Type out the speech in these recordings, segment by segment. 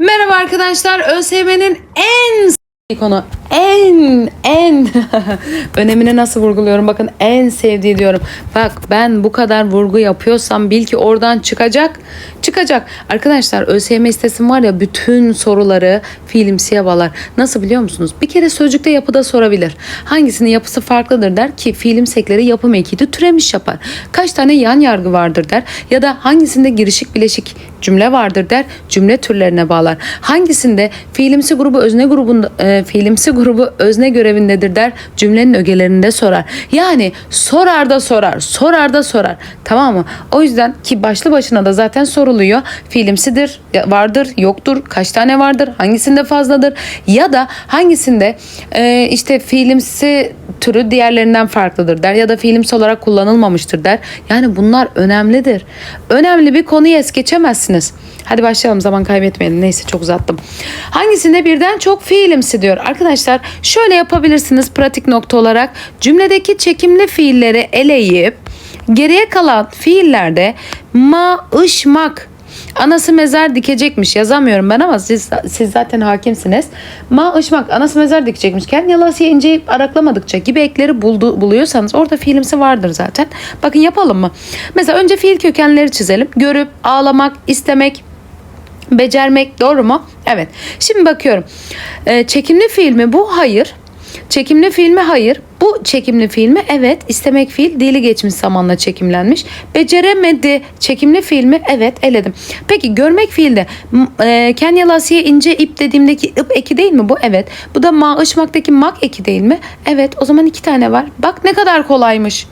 Merhaba arkadaşlar. ÖSYM'nin en konu en en önemini nasıl vurguluyorum? Bakın en sevdiği diyorum. Bak ben bu kadar vurgu yapıyorsam bil ki oradan çıkacak çıkacak. Arkadaşlar ÖSYM sitesim var ya bütün soruları filmsiye bağlar nasıl biliyor musunuz? Bir kere sözcükte yapıda sorabilir. Hangisinin yapısı farklıdır der ki film sekleri yapım ekidi türemiş yapar. Kaç tane yan yargı vardır der ya da hangisinde girişik bileşik cümle vardır der cümle türlerine bağlar. Hangisinde fiilimsi grubu özne grubunda e, fiilimsi grubu özne görevindedir der cümlenin ögelerinde sorar. Yani sorar da sorar sorar da sorar. Tamam mı? O yüzden ki başlı başına da zaten soruluyor. Fiilimsidir vardır yoktur kaç tane vardır hangisinde fazladır? Ya da hangisinde e, işte fiilimsi türü diğerlerinden farklıdır der ya da fiilimsi olarak kullanılmamıştır der. Yani bunlar önemlidir. Önemli bir konuyu es geçemezsiniz. Hadi başlayalım zaman kaybetmeyelim. Neyse çok uzattım. Hangisinde birden çok fiilimsi diyor. Arkadaşlar şöyle yapabilirsiniz pratik nokta olarak cümledeki çekimli fiilleri eleyip geriye kalan fiillerde ma, ış, mak Anası mezar dikecekmiş yazamıyorum ben ama siz, siz zaten hakimsiniz. Ma ışmak anası mezar dikecekmiş. Kendi yalasıya inceyip araklamadıkça gibi ekleri buldu, buluyorsanız orada fiilimsi vardır zaten. Bakın yapalım mı? Mesela önce fiil kökenleri çizelim. Görüp, ağlamak, istemek, becermek doğru mu? Evet. Şimdi bakıyorum. Ee, çekimli fiil mi bu? Hayır. Çekimli fiil mi? Hayır. Bu çekimli fiil mi? Evet. İstemek fiil dili geçmiş zamanla çekimlenmiş. Beceremedi. Çekimli fiil mi? Evet. Eledim. Peki görmek fiilde e, Kenyalasiye ince ip dediğimdeki ip eki değil mi bu? Evet. Bu da mağışmaktaki mak eki değil mi? Evet. O zaman iki tane var. Bak ne kadar kolaymış.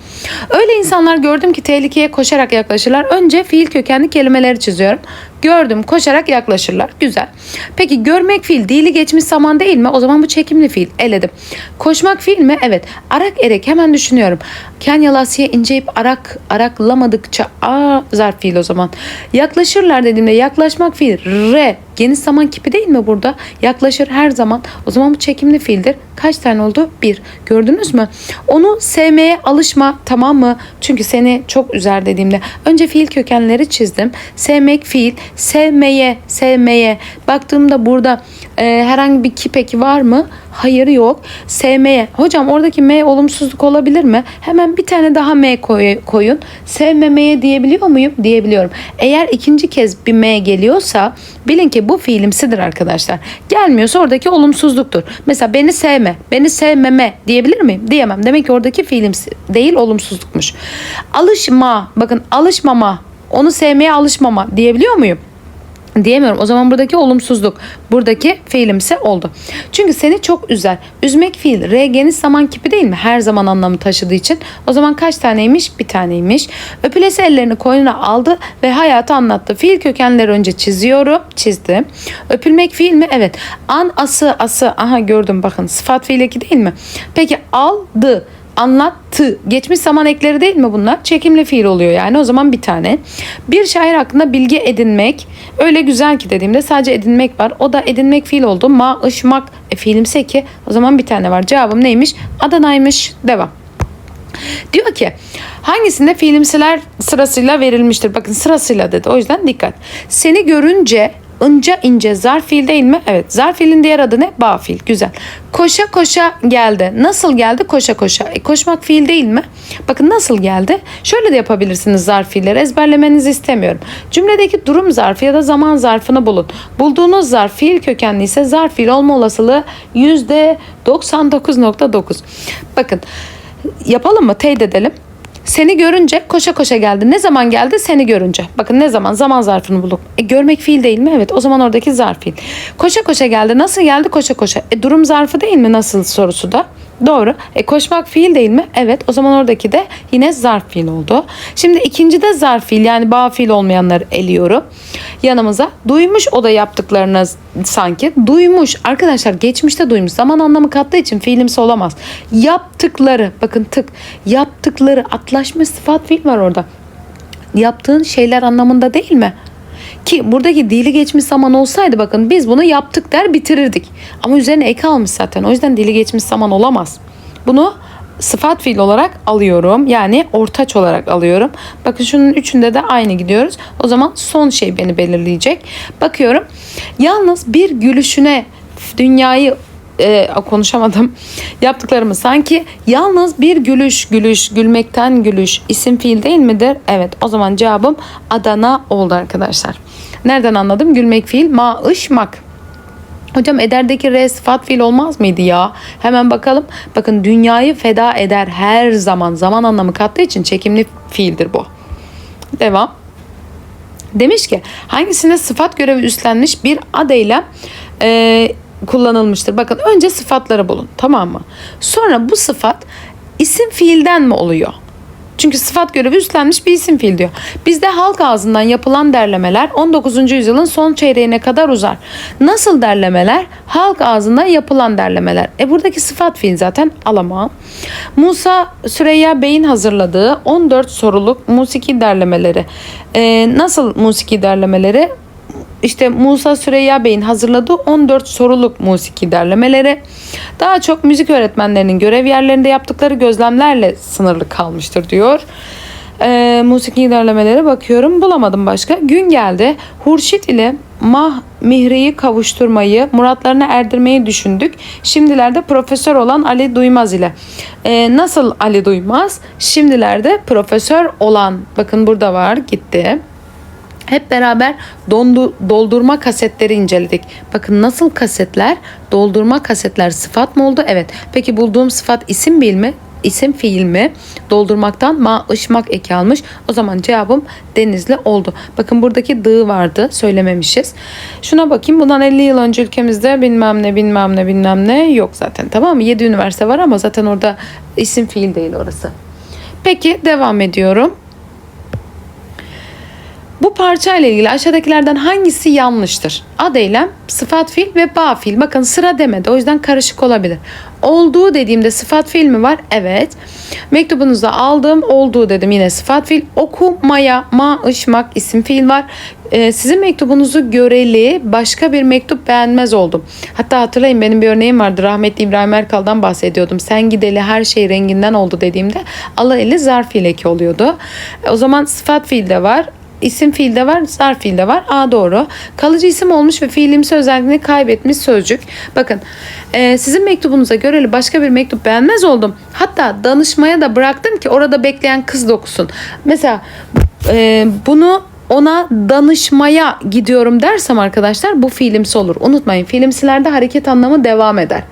Öyle insanlar gördüm ki tehlikeye koşarak yaklaşırlar. Önce fiil kökenli kelimeleri çiziyorum. Gördüm koşarak yaklaşırlar. Güzel. Peki görmek fiil dili geçmiş zaman değil mi? O zaman bu çekimli fiil. Eledim. Koşmak fiil mi? Evet. Arak erek hemen düşünüyorum. Kenyalasiye inceyip arak araklamadıkça a zarf fiil o zaman. Yaklaşırlar dediğimde yaklaşmak fiil. Re geniş zaman kipi değil mi burada? Yaklaşır her zaman. O zaman bu çekimli fiildir. Kaç tane oldu? Bir. Gördünüz mü? Onu sevmeye alışma tamam mı? Çünkü seni çok üzer dediğimde. Önce fiil kökenleri çizdim. Sevmek fiil. Sevmeye, sevmeye. Baktığımda burada e, herhangi bir kip eki var mı? Hayır yok. Sevmeye. Hocam oradaki M olumsuzluk olabilir mi? Hemen bir tane daha M koy- koyun. Sevmemeye diyebiliyor muyum? Diyebiliyorum. Eğer ikinci kez bir M geliyorsa bilin ki bu fiilimsidir arkadaşlar. Gelmiyorsa oradaki olumsuzluktur. Mesela beni sevme, beni sevmeme diyebilir miyim? Diyemem. Demek ki oradaki fiilimsi değil olumsuzlukmuş. Alışma. Bakın alışmama. Onu sevmeye alışmama diyebiliyor muyum? Diyemiyorum. O zaman buradaki olumsuzluk. Buradaki fiilimsi oldu. Çünkü seni çok üzer. Üzmek fiil. R geniş zaman kipi değil mi? Her zaman anlamı taşıdığı için. O zaman kaç taneymiş? Bir taneymiş. Öpülesi ellerini koynuna aldı ve hayatı anlattı. Fiil kökenleri önce çiziyorum. Çizdim. Öpülmek fiil mi? Evet. An, ası, ası. Aha gördüm bakın. Sıfat fiil eki değil mi? Peki aldı anlattı. Geçmiş zaman ekleri değil mi bunlar? Çekimli fiil oluyor yani o zaman bir tane. Bir şair hakkında bilgi edinmek öyle güzel ki dediğimde sadece edinmek var. O da edinmek fiil oldu. Ma, ışmak e, fiilimse ki o zaman bir tane var. Cevabım neymiş? Adana'ymış. Devam. Diyor ki hangisinde fiilimsiler sırasıyla verilmiştir? Bakın sırasıyla dedi. O yüzden dikkat. Seni görünce ince ince zarf fiil değil mi? Evet. Zarf fiilin diğer adı ne? Bağ fiil. Güzel. Koşa koşa geldi. Nasıl geldi? Koşa koşa. E, koşmak fiil değil mi? Bakın nasıl geldi? Şöyle de yapabilirsiniz zarf fiilleri. Ezberlemenizi istemiyorum. Cümledeki durum zarfı ya da zaman zarfını bulun. Bulduğunuz zarf fiil kökenli ise zarf fiil olma olasılığı %99.9. Bakın yapalım mı? Teyit edelim. Seni görünce koşa koşa geldi. Ne zaman geldi? Seni görünce. Bakın ne zaman? Zaman zarfını bulduk. E, görmek fiil değil mi? Evet. O zaman oradaki zarf fiil. Koşa koşa geldi. Nasıl geldi? Koşa koşa. E, durum zarfı değil mi? Nasıl sorusu da. Doğru. E, koşmak fiil değil mi? Evet. O zaman oradaki de yine zarf fiil oldu. Şimdi ikinci de zarf fiil yani bağ fiil olmayanları eliyorum. Yanımıza. Duymuş o da yaptıklarını sanki. Duymuş. Arkadaşlar geçmişte duymuş. Zaman anlamı kattığı için fiilimsi olamaz. Yaptıkları. Bakın tık. Yaptıkları. Atlaşmış sıfat fiil var orada. Yaptığın şeyler anlamında değil mi? Ki buradaki dili geçmiş zaman olsaydı bakın biz bunu yaptık der bitirirdik. Ama üzerine ek almış zaten. O yüzden dili geçmiş zaman olamaz. Bunu sıfat fiil olarak alıyorum. Yani ortaç olarak alıyorum. Bakın şunun üçünde de aynı gidiyoruz. O zaman son şey beni belirleyecek. Bakıyorum. Yalnız bir gülüşüne dünyayı e, konuşamadım. Yaptıklarımı sanki yalnız bir gülüş gülüş gülmekten gülüş isim fiil değil midir? Evet o zaman cevabım Adana oldu arkadaşlar. Nereden anladım? Gülmek fiil ma ışmak. Hocam ederdeki re sıfat fiil olmaz mıydı ya? Hemen bakalım. Bakın dünyayı feda eder her zaman. Zaman anlamı kattığı için çekimli fiildir bu. Devam. Demiş ki hangisine sıfat görevi üstlenmiş bir adıyla e, kullanılmıştır. Bakın önce sıfatları bulun tamam mı? Sonra bu sıfat isim fiilden mi oluyor? Çünkü sıfat görevi üstlenmiş bir isim fiil diyor. Bizde halk ağzından yapılan derlemeler 19. yüzyılın son çeyreğine kadar uzar. Nasıl derlemeler? Halk ağzından yapılan derlemeler. E buradaki sıfat fiil zaten alamam. Musa Süreyya Bey'in hazırladığı 14 soruluk musiki derlemeleri. E, nasıl musiki derlemeleri? İşte Musa Süreyya Bey'in hazırladığı 14 soruluk musiki derlemeleri daha çok müzik öğretmenlerinin görev yerlerinde yaptıkları gözlemlerle sınırlı kalmıştır diyor. Ee, musiki derlemelere bakıyorum bulamadım başka. Gün geldi Hurşit ile Mah Mihri'yi kavuşturmayı, muratlarına erdirmeyi düşündük. Şimdilerde profesör olan Ali Duymaz ile. Ee, nasıl Ali Duymaz? Şimdilerde profesör olan. Bakın burada var gitti. Hep beraber dondu, doldurma kasetleri inceledik. Bakın nasıl kasetler? Doldurma kasetler sıfat mı oldu? Evet. Peki bulduğum sıfat isim bil mi? İsim fiil mi? Doldurmaktan ma ışmak eki almış. O zaman cevabım Denizli oldu. Bakın buradaki dı vardı. Söylememişiz. Şuna bakayım. Bundan 50 yıl önce ülkemizde bilmem ne bilmem ne bilmem ne yok zaten. Tamam mı? 7 üniversite var ama zaten orada isim fiil değil orası. Peki devam ediyorum. Bu parça ile ilgili aşağıdakilerden hangisi yanlıştır? Ad eylem, sıfat fiil ve ba fiil. Bakın sıra demedi o yüzden karışık olabilir. Olduğu dediğimde sıfat fiil mi var? Evet. Mektubunuzda aldığım olduğu dedim yine sıfat fiil. Okumaya, ma, ışmak isim fiil var. Ee, sizin mektubunuzu göreli başka bir mektup beğenmez oldum. Hatta hatırlayın benim bir örneğim vardı. Rahmetli İbrahim Erkal'dan bahsediyordum. Sen gideli her şey renginden oldu dediğimde ala zarf fiil eki oluyordu. O zaman sıfat fiil de var isim fiilde var, zarf fiilde var. A doğru. Kalıcı isim olmuş ve fiilimsi özelliğini kaybetmiş sözcük. Bakın e, sizin mektubunuza göreli başka bir mektup beğenmez oldum. Hatta danışmaya da bıraktım ki orada bekleyen kız dokusun. Mesela e, bunu ona danışmaya gidiyorum dersem arkadaşlar bu fiilimsi olur. Unutmayın fiilimsilerde hareket anlamı devam eder.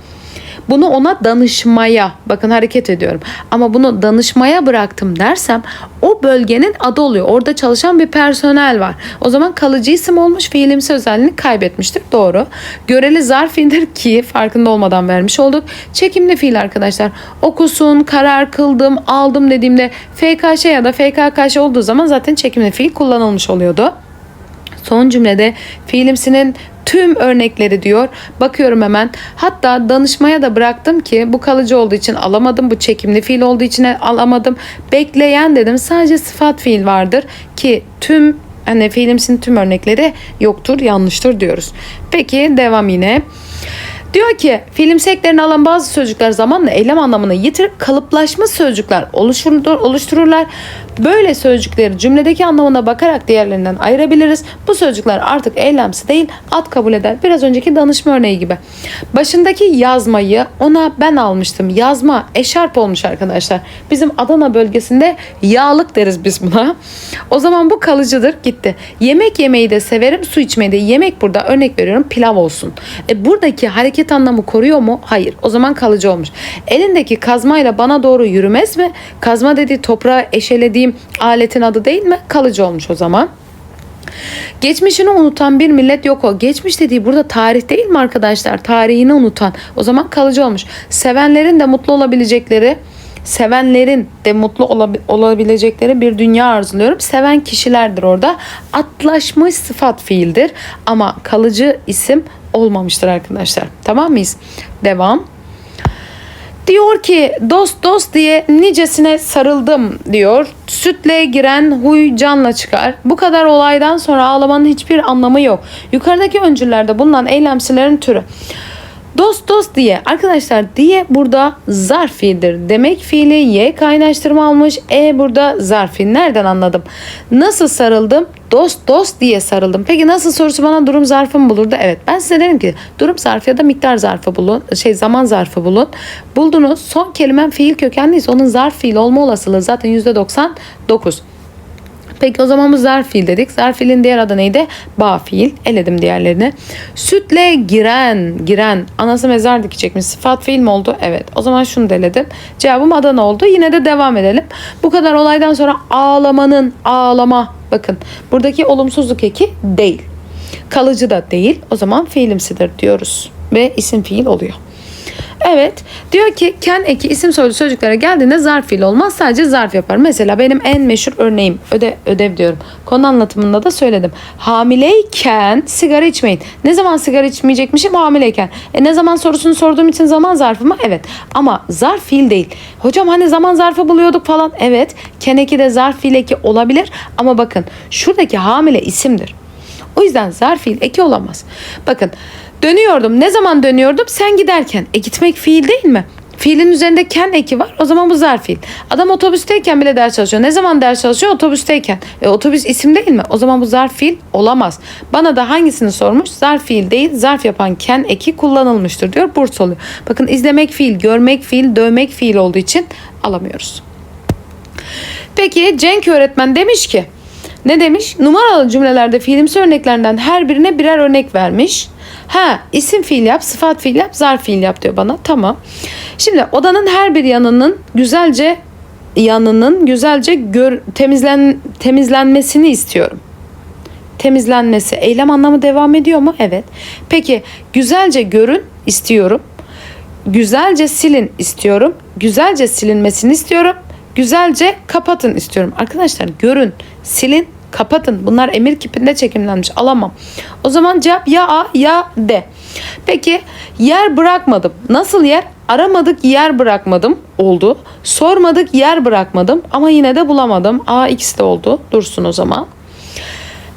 Bunu ona danışmaya bakın hareket ediyorum. Ama bunu danışmaya bıraktım dersem o bölgenin adı oluyor. Orada çalışan bir personel var. O zaman kalıcı isim olmuş fiilimsi özelliğini kaybetmiştir. Doğru. Göreli zarf indir ki farkında olmadan vermiş olduk. Çekimli fiil arkadaşlar. Okusun, karar kıldım, aldım dediğimde FKŞ ya da FKKŞ olduğu zaman zaten çekimli fiil kullanılmış oluyordu. Son cümlede fiilimsinin tüm örnekleri diyor. Bakıyorum hemen. Hatta danışmaya da bıraktım ki bu kalıcı olduğu için alamadım. Bu çekimli fiil olduğu için alamadım. Bekleyen dedim. Sadece sıfat fiil vardır ki tüm hani fiilimsinin tüm örnekleri yoktur, yanlıştır diyoruz. Peki devam yine. Diyor ki film seklerini alan bazı sözcükler zamanla eylem anlamını yitirip kalıplaşma sözcükler oluşturur, oluştururlar. Böyle sözcükleri cümledeki anlamına bakarak diğerlerinden ayırabiliriz. Bu sözcükler artık eylemsi değil ad kabul eder. Biraz önceki danışma örneği gibi. Başındaki yazmayı ona ben almıştım. Yazma eşarp olmuş arkadaşlar. Bizim Adana bölgesinde yağlık deriz biz buna. O zaman bu kalıcıdır gitti. Yemek yemeyi de severim su içmeyi de. Yemek burada örnek veriyorum pilav olsun. E, buradaki hareket anlamı koruyor mu? Hayır. O zaman kalıcı olmuş. Elindeki kazmayla bana doğru yürümez mi? Kazma dediği toprağı eşelediği dediğim aletin adı değil mi? Kalıcı olmuş o zaman. Geçmişini unutan bir millet yok o. Geçmiş dediği burada tarih değil mi arkadaşlar? Tarihini unutan. O zaman kalıcı olmuş. Sevenlerin de mutlu olabilecekleri sevenlerin de mutlu olabilecekleri bir dünya arzuluyorum. Seven kişilerdir orada. Atlaşmış sıfat fiildir ama kalıcı isim olmamıştır arkadaşlar. Tamam mıyız? Devam. Diyor ki dost dost diye nicesine sarıldım diyor. Sütle giren huy canla çıkar. Bu kadar olaydan sonra ağlamanın hiçbir anlamı yok. Yukarıdaki öncüllerde bulunan eylemsilerin türü. Dost dost diye. Arkadaşlar diye burada zarf fiildir. Demek fiili y kaynaştırma almış. E burada zarf. Nereden anladım? Nasıl sarıldım? Dost dost diye sarıldım. Peki nasıl sorusu bana durum zarfı mı bulurdu? Evet ben size derim ki durum zarfı ya da miktar zarfı bulun. Şey zaman zarfı bulun. Buldunuz. Son kelimem fiil kökenliyse onun zarf fiil olma olasılığı zaten %99. Peki o zaman bu zarf fiil dedik. Zarf fiilin diğer adı neydi? Bağ fiil. Eledim diğerlerini. Sütle giren, giren. Anası mezar dikecekmiş. Sıfat fiil mi oldu? Evet. O zaman şunu da. Cevabım Adana oldu. Yine de devam edelim. Bu kadar olaydan sonra ağlamanın, ağlama. Bakın buradaki olumsuzluk eki değil. Kalıcı da değil. O zaman fiilimsidir diyoruz. Ve isim fiil oluyor. Evet. Diyor ki ken eki isim soylu sözcüklere geldiğinde zarf fiil olmaz. Sadece zarf yapar. Mesela benim en meşhur örneğim öde, ödev diyorum. Konu anlatımında da söyledim. Hamileyken sigara içmeyin. Ne zaman sigara içmeyecekmişim? Hamileyken. E ne zaman sorusunu sorduğum için zaman zarfı mı? Evet. Ama zarf fiil değil. Hocam hani zaman zarfı buluyorduk falan. Evet. Ken eki de zarf fiil eki olabilir. Ama bakın şuradaki hamile isimdir. O yüzden zarf fiil eki olamaz. Bakın dönüyordum. Ne zaman dönüyordum? Sen giderken. E gitmek fiil değil mi? Fiilin üzerinde ken eki var. O zaman bu zarf fiil. Adam otobüsteyken bile ders çalışıyor. Ne zaman ders çalışıyor? Otobüsteyken. E, otobüs isim değil mi? O zaman bu zarf fiil olamaz. Bana da hangisini sormuş? Zarf fiil değil. Zarf yapan ken eki kullanılmıştır diyor. Burs oluyor. Bakın izlemek fiil, görmek fiil, dövmek fiil olduğu için alamıyoruz. Peki Cenk öğretmen demiş ki ne demiş? Numaralı cümlelerde fiilimsi örneklerinden her birine birer örnek vermiş. Ha isim fiil yap, sıfat fiil yap, zarf fiil yap diyor bana. Tamam. Şimdi odanın her bir yanının güzelce yanının güzelce gör, temizlen temizlenmesini istiyorum. Temizlenmesi. Eylem anlamı devam ediyor mu? Evet. Peki güzelce görün istiyorum. Güzelce silin istiyorum. Güzelce silinmesini istiyorum. Güzelce kapatın istiyorum. Arkadaşlar görün, silin, kapatın. Bunlar emir kipinde çekimlenmiş. Alamam. O zaman cevap ya A ya D. Peki yer bırakmadım. Nasıl yer? Aramadık yer bırakmadım oldu. Sormadık yer bırakmadım ama yine de bulamadım. A ikisi de oldu. Dursun o zaman.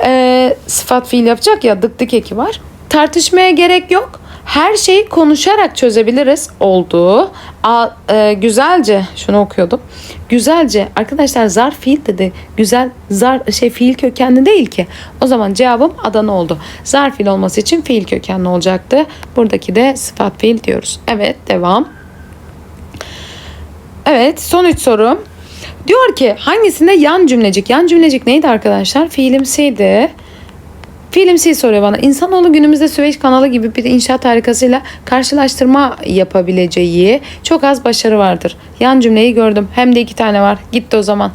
Ee, sıfat fiil yapacak ya dık dık eki var. Tartışmaya gerek yok. Her şeyi konuşarak çözebiliriz oldu. A, e, güzelce şunu okuyordum. Güzelce arkadaşlar zar fiil dedi. Güzel zar şey fiil kökenli değil ki. O zaman cevabım Adana oldu. Zar fiil olması için fiil kökenli olacaktı. Buradaki de sıfat fiil diyoruz. Evet devam. Evet son üç sorum. Diyor ki hangisinde yan cümlecik? Yan cümlecik neydi arkadaşlar? Fiilimsiydi. Fiilimsi soruyor bana. İnsanoğlu günümüzde Süveyş kanalı gibi bir inşaat harikasıyla karşılaştırma yapabileceği çok az başarı vardır. Yan cümleyi gördüm. Hem de iki tane var. Gitti o zaman.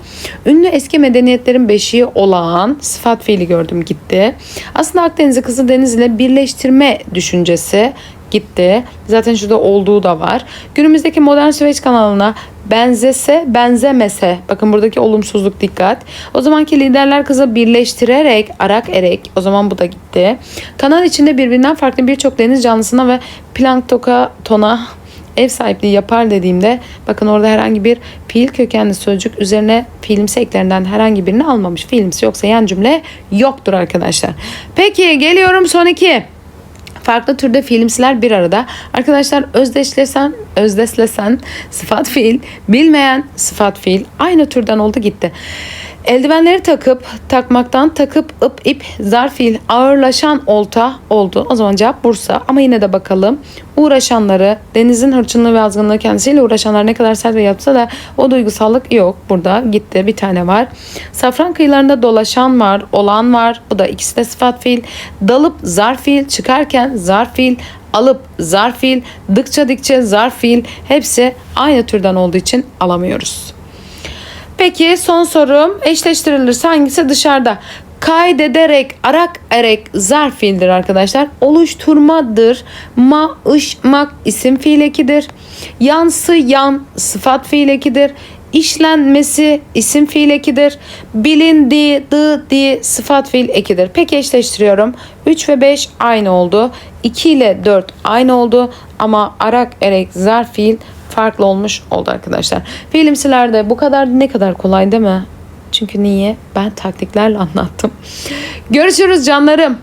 Ünlü eski medeniyetlerin beşiği olan sıfat fiili gördüm gitti. Aslında Akdeniz'i Kızıldeniz ile birleştirme düşüncesi gitti. Zaten şurada olduğu da var. Günümüzdeki modern Süveyş kanalına benzese benzemese bakın buradaki olumsuzluk dikkat. O zamanki liderler kızı birleştirerek arak erek o zaman bu da gitti. Kanal içinde birbirinden farklı birçok deniz canlısına ve planktoka tona ev sahipliği yapar dediğimde bakın orada herhangi bir fiil kökenli sözcük üzerine fiilimsi eklerinden herhangi birini almamış. Fiilimsi yoksa yan cümle yoktur arkadaşlar. Peki geliyorum son iki. Farklı türde fiilimsiler bir arada. Arkadaşlar özdeşlesen, özdeşlesen sıfat fiil, bilmeyen sıfat fiil aynı türden oldu gitti. Eldivenleri takıp takmaktan takıp ıp ip zarf fiil ağırlaşan olta oldu. O zaman cevap Bursa ama yine de bakalım. Uğraşanları denizin hırçınlığı ve azgınlığı kendisiyle uğraşanlar ne kadar sert ve yapsa da o duygusallık yok. Burada gitti bir tane var. Safran kıyılarında dolaşan var, olan var. Bu da ikisi de sıfat fiil. Dalıp zarf fiil, çıkarken zarf fiil, alıp zarf fiil, dıkça dikçe zarf fiil hepsi aynı türden olduğu için alamıyoruz. Peki son sorum eşleştirilirse hangisi dışarıda? Kaydederek, arak erek zarf fiildir arkadaşlar. Oluşturmadır. Ma, ış, mak isim fiil ekidir. Yansı, yan sıfat fiil ekidir. İşlenmesi isim fiil ekidir. Bilindi, dı, di sıfat fiil ekidir. Peki eşleştiriyorum. 3 ve 5 aynı oldu. 2 ile 4 aynı oldu. Ama arak erek zarf fiil farklı olmuş oldu arkadaşlar. Fiilimsilerde bu kadar ne kadar kolay değil mi? Çünkü niye? Ben taktiklerle anlattım. Görüşürüz canlarım.